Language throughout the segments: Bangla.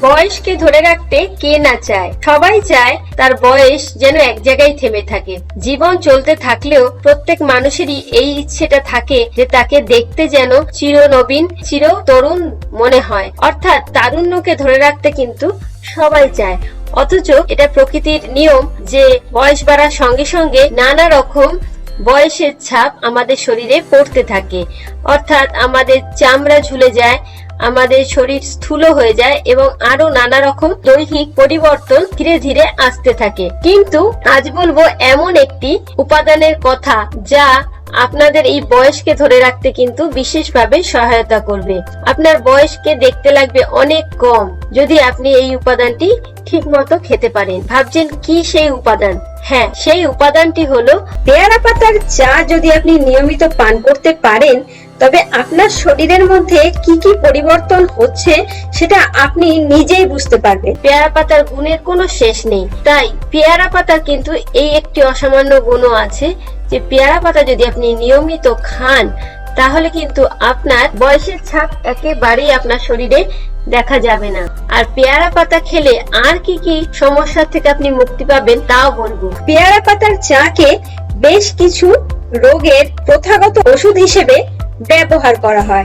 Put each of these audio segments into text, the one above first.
বয়সকে ধরে রাখতে কে না চায়? সবাই চায় তার বয়স যেন এক জায়গায় থেমে থাকে। জীবন চলতে থাকলেও প্রত্যেক মানুষেরই এই ইচ্ছেটা থাকে যে তাকে দেখতে যেন চিরনবীন চির তরুণ মনে হয়। অর্থাৎ তারুণ্যকে ধরে রাখতে কিন্তু সবাই চায়। অথচ এটা প্রকৃতির নিয়ম যে বয়স বাড়ার সঙ্গে সঙ্গে নানা রকম বয়সের ছাপ আমাদের শরীরে পড়তে থাকে। অর্থাৎ আমাদের চামড়া ঝুলে যায় আমাদের শরীর স্থূল হয়ে যায় এবং আরও নানা রকম দৈহিক পরিবর্তন ধীরে ধীরে আসতে থাকে। কিন্তু আজ বলব এমন একটি উপাদানের কথা যা আপনাদের এই বয়সকে ধরে রাখতে কিন্তু বিশেষভাবে সহায়তা করবে। আপনার বয়সকে দেখতে লাগবে অনেক কম যদি আপনি এই উপাদানটি ঠিক মতো খেতে পারেন। ভাবছেন কি সেই উপাদান? হ্যাঁ সেই উপাদানটি হলো পেয়ারা পাতার চা যদি আপনি নিয়মিত পান করতে পারেন তবে আপনার শরীরের মধ্যে কি কি পরিবর্তন হচ্ছে সেটা আপনি নিজেই বুঝতে পারবেন। পেয়ারা পাতার গুণের কোনো শেষ নেই। তাই পেয়ারা পাতার কিন্তু এই একটি অসামান্য গুণও আছে যে পেয়ারা পাতা যদি আপনি নিয়মিত খান, তাহলে কিন্তু আপনার বয়সের ছাপ একেবারেই আপনার শরীরে দেখা যাবে না। আর পেয়ারা পাতা খেলে আর কি কি সমস্যা থেকে আপনি মুক্তি পাবেন তাও বলব। পেয়ারা পাতার চাকে বেশ কিছু রোগের প্রথাগত ওষুধ হিসেবে ব্যবহার করা হয়।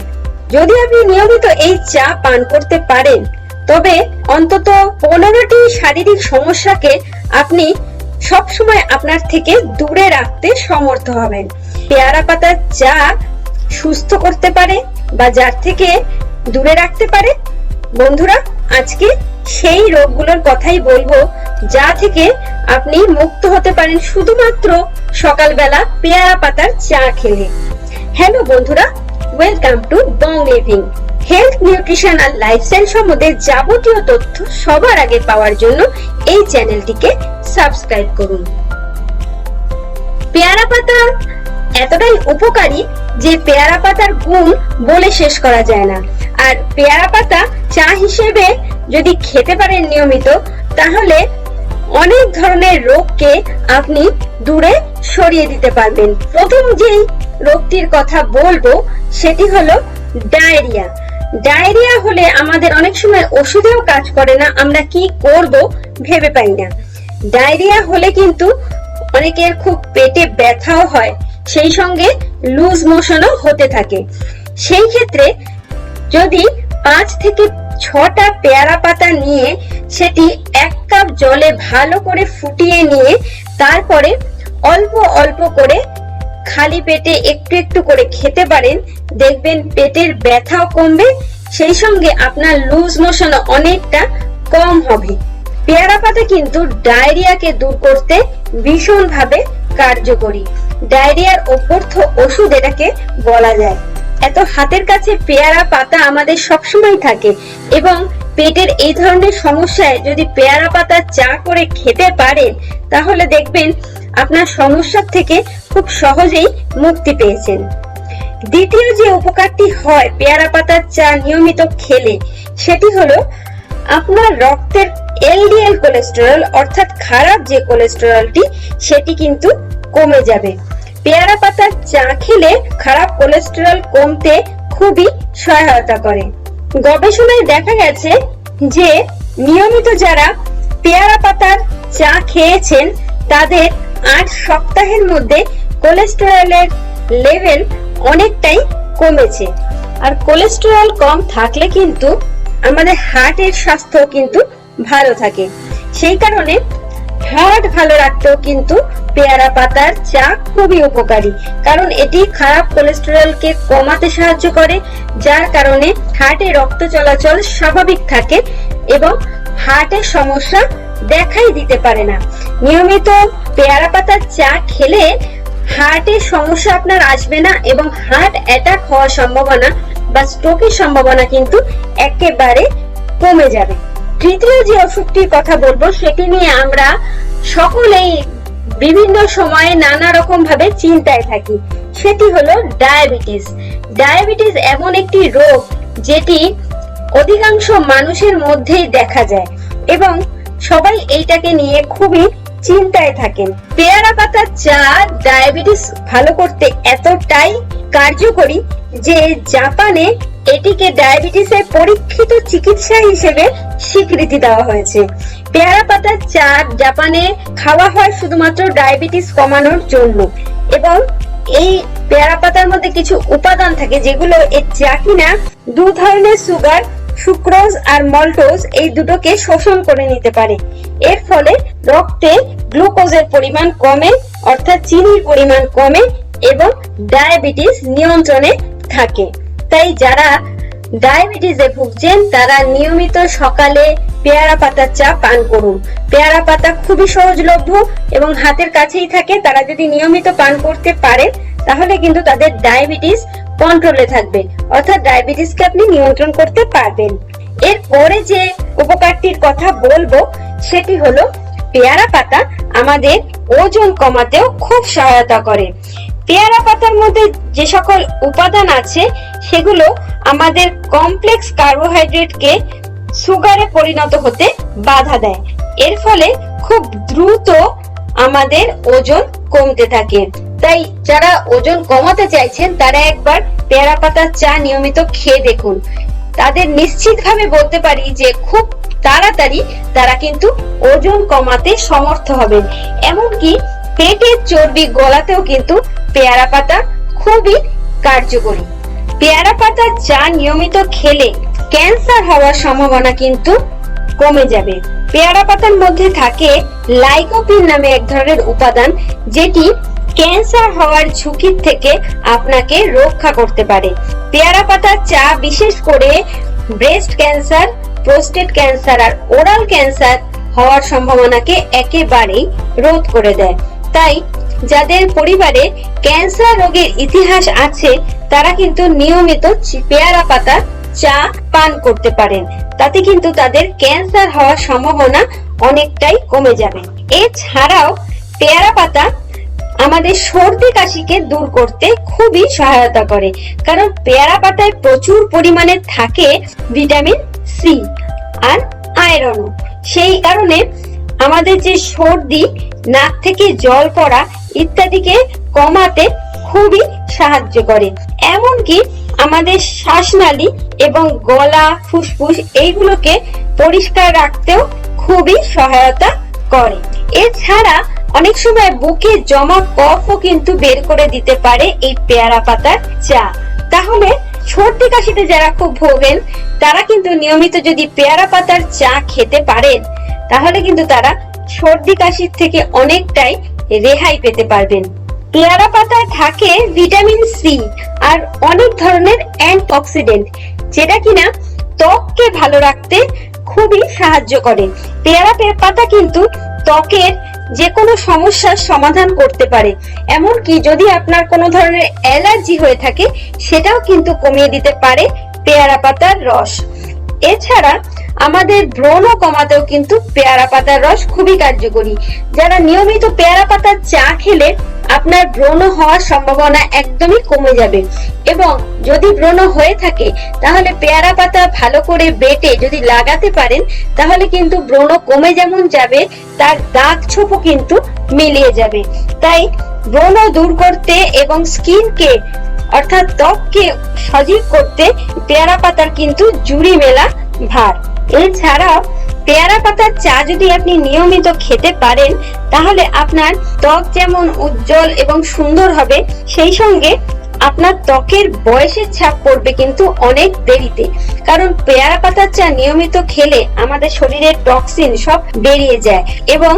যদি আপনি নিয়মিত এই চা পান করতে পারেন, তবে অন্তত পনেরোটি শারীরিক সমস্যাকে আপনি সবসময় আপনার থেকে দূরে রাখতে সমর্থ হবেন। পেয়ারা পাতার চা সুস্থ করতে পারে বা যার থেকে দূরে রাখতে পারে? বন্ধুরা, আজকে সেই রোগগুলোর কথাই বলব, যা থেকে আপনি মুক্ত হতে পারেন শুধুমাত্র সকালবেলা পেয়ারা পাতার চা খেলে। হ্যালো বন্ধুরা welcome to Bong living health nutrition R lifestyle সম্বন্ধে যাবতীয় তথ্য সবার আগে পাওয়ার জন্য এই চ্যানেলটিকে সাবস্ক্রাইব করুন। পেয়ারা পাতা এতটাই উপকারী যে পেয়ারা পাতার গুণ বলে শেষ করা যায় না। আর পেয়ারা পাতা চা হিসেবে যদি খেতে পারেন নিয়মিত, তাহলে অনেক ধরনের রোগকে আপনি দূরে সরিয়ে দিতে পারবেন। প্রথম যেই রোগটির কথা বলব, সেটি হলো ডায়রিয়া। ডায়রিয়া হলে আমাদের অনেক সময় ওষুধেও কাজ করে না, আমরা কি করব ভেবে পাই না। ডায়রিয়া হলে কিন্তু অনেকের খুব পেটে ব্যথাও হয়, সেই সঙ্গে লুজ মোশনও হতে থাকে। সেই ক্ষেত্রে যদি পাঁচ থেকে ছটা পেয়ারা পাতা নিয়ে সেটি এক কাপ জলে ভালো করে ফুটিয়ে নিয়ে তারপরে অল্প অল্প করে খালি পেটে একটু একটু করে খেতে পারেন, দেখবেন পেটের ব্যথাও কমবে, সেই সঙ্গে আপনার লুজ মোশন অনেকটা কম হবে। পেয়ারা পাতা কিন্তু ডায়রিয়াকে দূর করতে ভীষণভাবে কার্যকরী। ডায়রিয়ার অপর্থ ওষুধ এটাকে বলা যায়। এত হাতের কাছে পেয়ারা পাতা আমাদের সবসময় থাকে এবং পেটের এই ধরনের সমস্যায় যদি পেয়ারা পাতা চা করে খেতে পারেন, তাহলে দেখবেন আপনার সমস্যার থেকে খুব সহজেই মুক্তি পেয়েছেন। দ্বিতীয় যে উপকারটি হয় পেয়ারা পাতার চা নিয়মিত খেলে, সেটি হলো আপনার রক্তের এলডিএল কোলেস্টেরল, অর্থাৎ খারাপ যে কোলেস্টেরলটি, সেটি কিন্তু কমে যাবে। পেয়ারা পাতার চা খেলে খারাপ কোলেস্টেরল কমতে খুবই সহায়তা করে। গবেষণায় দেখা গেছে যে, নিয়মিত যারা পেয়ারা পাতার চা খেয়েছেন, তাদের আট সপ্তাহের মধ্যে কোলেস্টেরলের লেভেল অনেকটাই কমেছে। আর কোলেস্টেরল কম থাকলে কিন্তু আমাদের হার্টের স্বাস্থ্য কিন্তু ভালো থাকে। সেই কারণে হার্ট ভালো রাখতেও কিন্তু পেয়ারা পাতার চা খুবই উপকারী। কারণ এটি খারাপ কোলেস্টেরলকে কমাতে সাহায্য করে, যার কারণে হার্টে রক্ত চলাচল স্বাভাবিক থাকে এবং হার্টের সমস্যা দেখাই দিতে পারে না। নিয়মিত পেয়ারা পাতার চা খেলে হার্টের সমস্যা আপনার আসবে না এবং হার্ট অ্যাটাক হওয়ার সম্ভাবনা বা স্ট্রোকের সম্ভাবনা কিন্তু একেবারে কমে যাবে। তৃতীয় যে অসুখটির কথা বলব, সেটি নিয়ে আমরা সকলেই বিভিন্ন সময়ে নানা রকম ভাবে চিন্তায় থাকি। সেটি হলো ডায়াবেটিস। ডায়াবেটিস এমন একটি রোগ যেটি অধিকাংশ মানুষের মধ্যেই দেখা যায় এবং সবাই এইটাকে নিয়ে খুবই চিন্তায় থাকেন। পেয়ারা পাতার চা, ডায়াবেটিস ভালো করতে এতটাই কার্যকরী যে জাপানে এটিকে ডায়াবেটিসের পরীক্ষিত চিকিৎসা হিসেবে স্বীকৃতি দেওয়া হয়েছে। পেয়ারা পাতার চা জাপানে খাওয়া হয় শুধুমাত্র ডায়াবেটিস কমানোর জন্য এবং এই পেয়ারা পাতার মধ্যে কিছু উপাদান থাকে যেগুলো এর চা কিনা দু ধরনের সুগার সুক্রোজ আর মল্টোজ এই দুটোকে শোষণ করে নিতে পারে। এর ফলে রক্তে গ্লুকোজের পরিমাণ কমে, অর্থাৎ চিনির পরিমাণ কমে এবং ডায়াবেটিস নিয়ন্ত্রণে থাকে। তাই যারা ডায়াবেটিসে ভুগছেন, তারা নিয়মিত সকালে পেয়ারা পাতার চা পান করুন। পেয়ারা পাতা খুবই সহজলভ্য এবং হাতের কাছেই থাকে। তারা যদি নিয়মিত পান করতে পারে তাহলে কিন্তু তাদের ডায়াবেটিস কন্ট্রোলে থাকবে অর্থাৎ ডায়াবেটিসকে আপনি নিয়ন্ত্রণ করতে পারবেন। এরপরে যে উপকারটির কথা বলব, সেটি হলো পেয়ারা পাতা আমাদের ওজন কমাতেও খুব সহায়তা করে। পেয়ারা পাতার মধ্যে যে সকল উপাদান আছে, সেগুলো আমাদের কমপ্লেক্স কার্বোহাইড্রেটকে সুগারে পরিণত হতে বাধা দেয়। এর ফলে খুব দ্রুত আমাদের ওজন কমতে থাকে। তাই যারা ওজন কমাতে চাইছেন, তারা একবার পেয়ারা পাতার চা নিয়মিত খেয়ে দেখুন। তাদের নিশ্চিতভাবে বলতে পারি যে, খুব তাড়াতাড়ি তারা কিন্তু ওজন কমাতে সমর্থ হবেন। এমনকি পেটের চর্বি গলাতেও কিন্তু পেয়ারা পাতা খুবই কার্যকরী। পেয়ারা পাতার চা নিয়মিত খেলে ক্যান্সার হওয়ার সম্ভাবনা কিন্তু কমে যাবে। পেয়ারা পাতার মধ্যে থাকে লাইকোপিন নামে এক ধরনের উপাদান, যেটি ক্যান্সার হওয়ার ঝুঁকির থেকে আপনাকে রক্ষা করতে পারে। পেয়ারা পাতার চা বিশেষ করে ব্রেস্ট ক্যান্সার প্রোস্টেট ক্যান্সার আর ওরাল ক্যান্সার হওয়ার সম্ভাবনাকে একেবারেই রোধ করে দেয়। তাই যাদের পরিবারে ক্যান্সার রোগের ইতিহাস আছে, তারা কিন্তু নিয়মিত পেয়ারা পাতা, চা পান করতে পারেন। তাতে কিন্তু তাদের ক্যান্সার হওয়ার সম্ভাবনা অনেকটাই কমে যাবে। এছাড়াও পেয়ারা পাতা আমাদের সর্দি কাশিকে দূর করতে খুবই সহায়তা করে, কারণ পেয়ারা পাতায় প্রচুর পরিমাণে থাকে ভিটামিন সি আর আয়রনও। সেই কারণে আমাদের যে সর্দি, নাক থেকে জল পড়া ইত্যাদিকে কমাতে খুবই সাহায্য করে। এমনকি আমাদের শ্বাসনালী এবং গলা, ফুসফুস এইগুলোকে পরিষ্কার রাখতেও খুবই সহায়তা করে। এছাড়া অনেক সময় বুকে জমা কফও কিন্তু বের করে দিতে পারে এই পেয়ারা পাতার চা। তাহলে সর্দি কাশিতে যারা খুব ভোগেন, তারা কিন্তু নিয়মিত যদি পেয়ারা পাতার চা খেতে পারেন, তাহলে কিন্তু তারা সর্দি কাশির থেকে অনেকটাই রেহাই পেতে পারবেন। পেয়ারা পাতায় থাকে ভিটামিন সি আর অনেক ধরনের অ্যান্টিঅক্সিডেন্ট, যেটা কিনা ত্বককে ভালো রাখতে খুবই সাহায্য করে। পেয়ারা পাতা কিন্তু ত্বকের যে কোনো সমস্যার সমাধান করতে পারে। এমনকি যদি আপনার কোনো ধরনের অ্যালার্জি হয়ে থাকে, সেটাও কিন্তু কমিয়ে দিতে পারে পেয়ারা পাতার রস। এছাড়া আমাদের ব্রণ কমাতেও কিন্তু পেয়ারা পাতার রস খুবই কার্যকরী। যারা নিয়মিত পেয়ারা পাতার চা খেলে আপনার ব্রণ হওয়ার সম্ভাবনা একদমই কমে যাবে। এবং যদি ব্রণ হয়ে থাকে, তাহলে পেয়ারা পাতা ভালো করে বেটে যদি লাগাতে পারেন, তাহলে কিন্তু ব্রণ কমে যেমন যাবে, তার দাগ ছোপও কিন্তু মিলিয়ে যাবে। তাই ব্রণ দূর করতে এবং স্কিনকে, অর্থাৎ ত্বককে সজীব করতে পেয়ারা পাতার কিন্তু জুড়ি মেলা ভার। এছাড়াও পেয়ারা পাতার চা যদি আপনি নিয়মিত খেতে পারেন, তাহলে আপনার ত্বক যেমন উজ্জ্বল এবং সুন্দর হবে, সেই সঙ্গে আপনার ত্বকের বয়সের ছাপ পড়বে কিন্তু অনেক দেরিতে। কারণ পেয়ারা পাতার চা নিয়মিত খেলে আমাদের শরীরের টক্সিন সব বেরিয়ে যায় এবং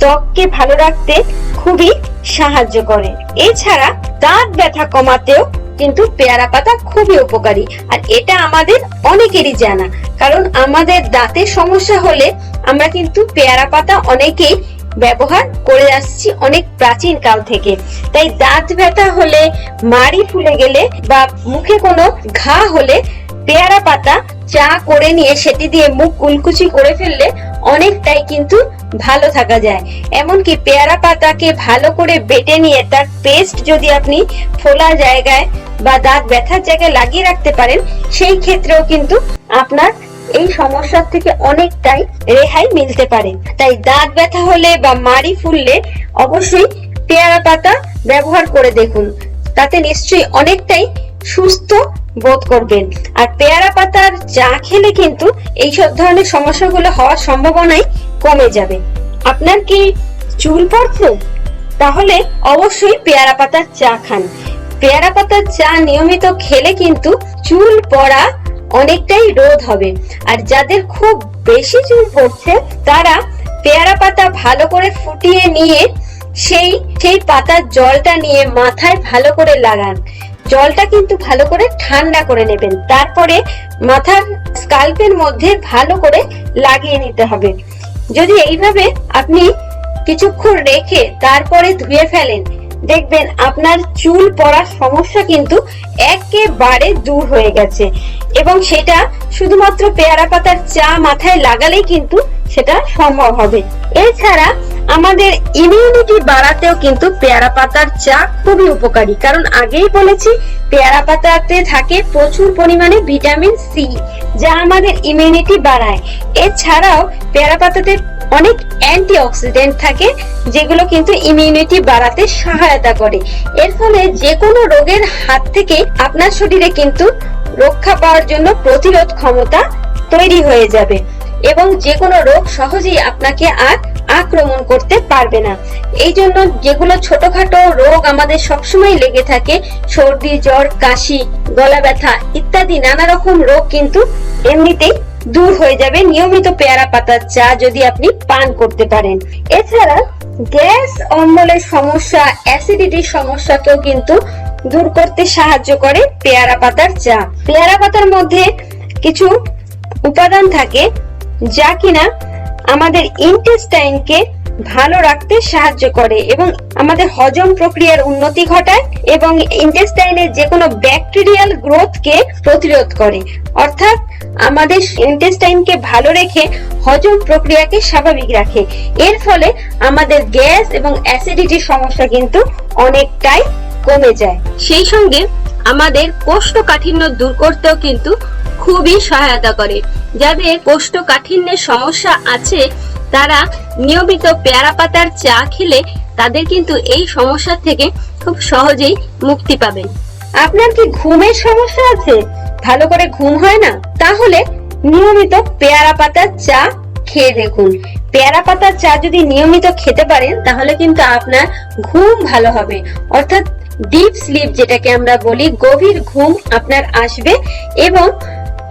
ত্বককে ভালো রাখতে খুবই সাহায্য করে। এছাড়া দাঁত ব্যথা কমাতেও কিন্তু পেয়ারা পাতা খুবই উপকারী। আর এটা আমাদের অনেকেরই জানা। কারণ আমাদের দাঁতের সমস্যা হলে আমরা কিন্তু পেয়ারা পাতা অনেকেই ব্যবহার করে আসছি অনেক প্রাচীন কাল থেকে। তাই দাঁত ব্যথা হলে, মাড়ি ফুলে গেলে বা মুখে কোনো ঘা হলে পেয়ারা পাতা চা করে নিয়ে সেটি দিয়ে মুখ কুলকুচি করে ফেললে অনেকটাই কিন্তু ভালো থাকা যায়। এমনকি পেয়ারা পাতাকে ভালো করে বেটে নিয়ে তার পেস্ট যদি আপনি ফোলা জায়গায় বা দাঁত ব্যথার জায়গায় লাগিয়ে রাখতে পারেন, সেই ক্ষেত্রেও কিন্তু আপনার এই সমস্যার থেকে অনেকটাই রেহাই মিলতে পারে। তাই দাঁত ব্যথা হলে বা মাড়ি ফুললে অবশ্যই পেয়ারা পাতা ব্যবহার করে দেখুন। তাতে নিশ্চয়ই অনেকটাই সুস্থ বোধ করবেন। আর পেয়ারা পাতার চা খেলে কিন্তু এইসব ধরনের সমস্যাগুলো হওয়ার সম্ভাবনাই কমে যাবে। আপনার কি চুল পড়ছে? তাহলে অবশ্যই পেয়ারা পাতার চা খান। পেয়ারা পাতার চা নিয়মিত খেলে কিন্তু চুল পড়া অনেকটাই রোধ হবে। আর যাদের খুব বেশি চুল পড়ছে, তারা পেয়ারা পাতা ভালো করে ফুটিয়ে নিয়ে সেই সেই পাতার জলটা নিয়ে মাথায় ভালো করে লাগান। জলটা কিন্তু ভালো করে ঠান্ডা করে নেবেন। তারপরে মাথার স্কাল্পের মধ্যে ভালো করে লাগিয়ে নিতে হবে। যদি এইভাবে আপনি কিছুক্ষণ রেখে তারপরে ধুয়ে ফেলেন দেখবেন আপনার চুল পড়ার সমস্যা কিন্তু একেবারে দূর হয়ে গেছে। এবং সেটা শুধুমাত্র পেয়ারা পাতার চা মাথায় লাগালেই কিন্তু সেটা সম্ভব হবে। এছাড়া আমাদের ইমিউনিটি বাড়াতেও কিন্তু পেয়ারা পাতার চা খুবই উপকারী। কারণ আগেই বলেছি, পেয়ারা পাতাতে থাকে প্রচুর পরিমাণে ভিটামিন সি যা আমাদের ইমিউনিটি বাড়ায়। এছাড়াও পেয়ারা পাতাতে অনেক অ্যান্টি অক্সিডেন্ট থাকে, যেগুলো কিন্তু ইমিউনিটি বাড়াতে সহায়তা করে। এর ফলে যে কোনো রোগের হাত থেকে আপনার শরীরে কিন্তু রক্ষা পাওয়ার জন্য প্রতিরোধ ক্ষমতা তৈরি হয়ে যাবে। এবং যে কোনো রোগ সহজেই আপনাকে আর আক্রমণ করতে পারবে না। এই জন্য যেগুলো ছোটখাটো রোগ আমাদের সবসময় লেগে থাকে, সর্দি, জ্বর, কাশি, গলা ব্যথা ইত্যাদি নানা রকম রোগ কিন্তু এমনিতেই দূর হয়ে যাবে নিয়মিত পেয়ারা পাতার চা যদি আপনি পান করতে পারেন। এছাড়া গ্যাস অম্বলের সমস্যা, অ্যাসিডিটির সমস্যাকেও কিন্তু দূর করতে সাহায্য করে পেয়ারা পাতার চা। পেয়ারা পাতার মধ্যে কিছু উপাদান থাকে যা কিনা আমাদের ইন্টেস্টাইনকে ভালো রাখতে সাহায্য করে এবং আমাদের হজম প্রক্রিয়ার উন্নতি ঘটায় এবং ইন্টেস্টাইনের যে কোনো ব্যাকটেরিয়াল গ্রোথকে প্রতিরোধ করে। অর্থাৎ আমাদের ইন্টেস্টাইনকে ভালো রেখে হজম প্রক্রিয়াকে স্বাভাবিক রাখে। এর ফলে আমাদের গ্যাস এবং অ্যাসিডিটির সমস্যা কিন্তু অনেকটাই কমে যায়। সেই সঙ্গে আমাদের কোষ্ঠকাঠিন্য দূর করতেও কিন্তু খুবই সহায়তা করে। যাদের কোষ্ঠকাঠিন্যের সমস্যা আছে, তারা নিয়মিত পেয়ারা পাতার চা খেলে তাদের কিন্তু এই সমস্যা থেকে খুব সহজেই মুক্তি পাবেন। আপনার কি ঘুমের সমস্যা আছে? ভালো করে ঘুম হয় না? তাহলে নিয়মিত পেয়ারা পাতার চা খেয়ে দেখুন। পেয়ারা পাতার চা যদি নিয়মিত খেতে পারেন, তাহলে কিন্তু আপনার ঘুম ভালো হবে। অর্থাৎ ডিপ স্লিপ যেটাকে আমরা বলি, গভীর ঘুম আপনার আসবে এবং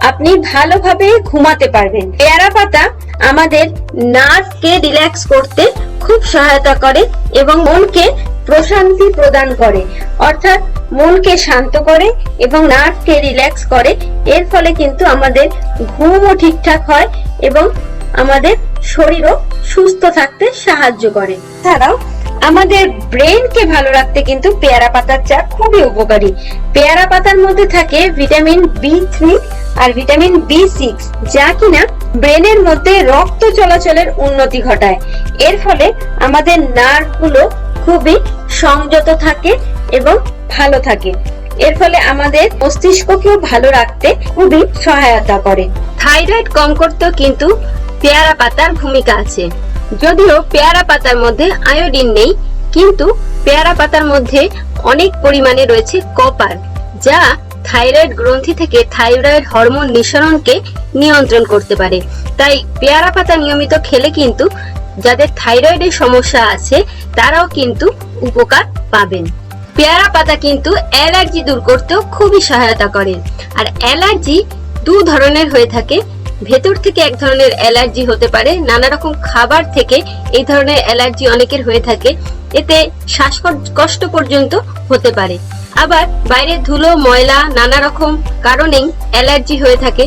আপনি ভালোভাবে ঘুমাতে পারবেন। পেয়ারা পাতা আমাদের নার্ভকে রিল্যাক্স করতে খুব সহায়তা করে এবং মনকে প্রশান্তি প্রদান করে। অর্থাৎ মনকে শান্ত করে এবং নার্ভকে রিল্যাক্স করে। এর ফলে কিন্তু আমাদের ঘুমও ঠিকঠাক হয় এবং আমাদের শরীরও সুস্থ থাকতে সাহায্য করে। এছাড়াও আমাদের ব্রেনকে ভালো রাখতে কিন্তু পেয়ারা পাতার চা খুবই উপকারী। পেয়ারা পাতার মধ্যে থাকে ভিটামিন বি থ্রি আর ভিটামিন বি সিক্স যা কিনা ব্রেনের মধ্যে রক্ত চলাচলের উন্নতি ঘটায়। এর ফলে আমাদের নার্ভগুলো খুবই সংযত থাকে এবং ভালো থাকে। এর ফলে আমাদের মস্তিষ্ককেও ভালো রাখতে খুবই সহায়তা করে। থাইরয়েড কম করতেও কিন্তু পেয়ারা পাতার ভূমিকা আছে। যদিও পেয়ারা পাতার মধ্যে আয়োডিন নেই, কিন্তু পেয়ারা পাতার মধ্যে অনেক পরিমাণে রয়েছে কপার, যা থাইরয়েড গ্রন্থি থেকে থাইরয়েড হরমোন নিঃসরণকে নিয়ন্ত্রণ করতে পারে। তাই পেয়ারা পাতা নিয়মিত খেলে কিন্তু যাদের থাইরয়েডের সমস্যা আছে, তারাও কিন্তু উপকার পাবেন। পেয়ারা পাতা কিন্তু অ্যালার্জি দূর করতেও খুবই সহায়তা করে, আর অ্যালার্জি দু ধরনের হয়ে থাকে ভেতর থেকে এক ধরনের অ্যালার্জি হতে পারে। নানা রকম খাবার থেকে এই ধরনের অ্যালার্জি অনেকের হয়ে থাকে। এতে শ্বাসকষ্ট পর্যন্ত হতে পারে। আবার বাইরে ধুলো, ময়লা, নানা রকম কারণেই অ্যালার্জি হয়ে থাকে,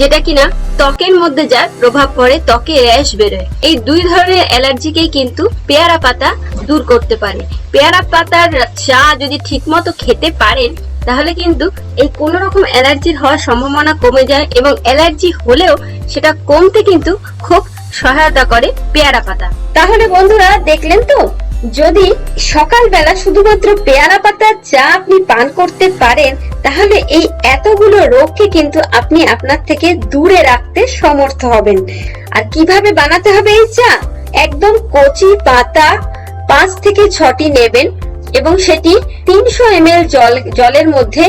যেটা কিনা ত্বকের মধ্যে যার প্রভাব পড়ে, ত্বকে র্যাশ বেরোয়। এই দুই ধরনের অ্যালার্জিকেই কিন্তু পেয়ারা পাতা দূর করতে পারে। পেয়ারা পাতার চা যদি ঠিকমতো খেতে পারেন তাহলে কিন্তু এই কোনো রকম অ্যালার্জির হওয়ার সম্ভাবনা কমে যায় এবং অ্যালার্জি হলেও সেটা কমতে কিন্তু খুব সহায়তা করে পেয়ারা পাতা। তাহলে বন্ধুরা দেখলেন তো, যদি সকালবেলা শুধুমাত্র পেয়ারা পাতার চা আপনি পান করতে পারেন, তাহলে এই এতগুলো রোগকে কিন্তু আপনি আপনার থেকে দূরে রাখতে সমর্থ হবেন। আর কীভাবে বানাতে হবে এই চা? একদম কচি পাতা পাঁচ থেকে ছটি নেবেন এবং সেটি তিনশো এম জল, জলের মধ্যে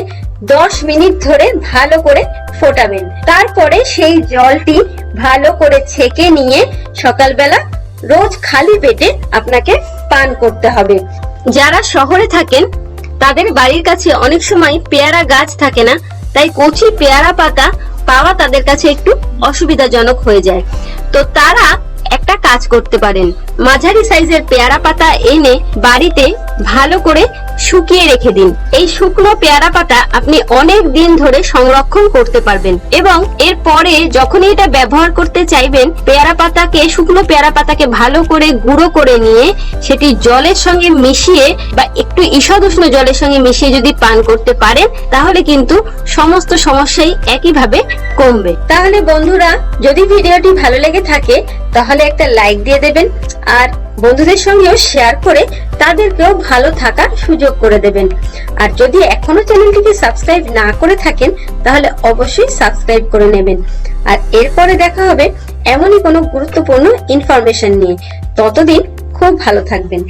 দশ মিনিট ধরে ভালো করে ফোটাবেন। তারপরে সেই জলটি ভালো করে ছেঁকে নিয়ে সকালবেলা রোজ খালি পেটে আপনাকে পান করতে হবে। যারা শহরে থাকেন, তাদের বাড়ির কাছে অনেক সময় পেয়ারা গাছ থাকে না, তাই কচি পেয়ারা পাতা পাওয়া তাদের কাছে একটু অসুবিধাজনক হয়ে যায়। তো তারা একটা কাজ করতে পারেন। মাঝারি সাইজের পেয়ারা পাতা এনে বাড়িতে ভালো করে শুকিয়ে রেখে দিন। এই শুকনো পেয়ারা পাতা আপনি অনেক দিন ধরে সংরক্ষণ করতে পারবেন এবং এরপরে যখনই এটা ব্যবহার করতে চাইবেন, পেয়ারা পাতাকে, শুকনো পেয়ারা পাতাকে ভালো করে গুঁড়ো করে নিয়ে সেটি জলের সঙ্গে মিশিয়ে বা একটু ঈষদ উষ্ণ জলের সঙ্গে মিশিয়ে যদি পান করতে পারেন, তাহলে কিন্তু সমস্ত সমস্যাই একইভাবে কমবে। তাহলে বন্ধুরা, যদি ভিডিওটি ভালো লেগে থাকে, তাহলে একটা লাইক দিয়ে দেবেন। আর বন্ধুদের সঙ্গেও শেয়ার করে তাদেরকেও ভালো থাকার সুযোগ করে দেবেন। আর যদি এখনও চ্যানেলটিকে সাবস্ক্রাইব না করে থাকেন, তাহলে অবশ্যই সাবস্ক্রাইব করে নেবেন। আর এরপরে দেখা হবে এমনই কোনো গুরুত্বপূর্ণ ইনফরমেশন নিয়ে। ততদিন খুব ভালো থাকবেন।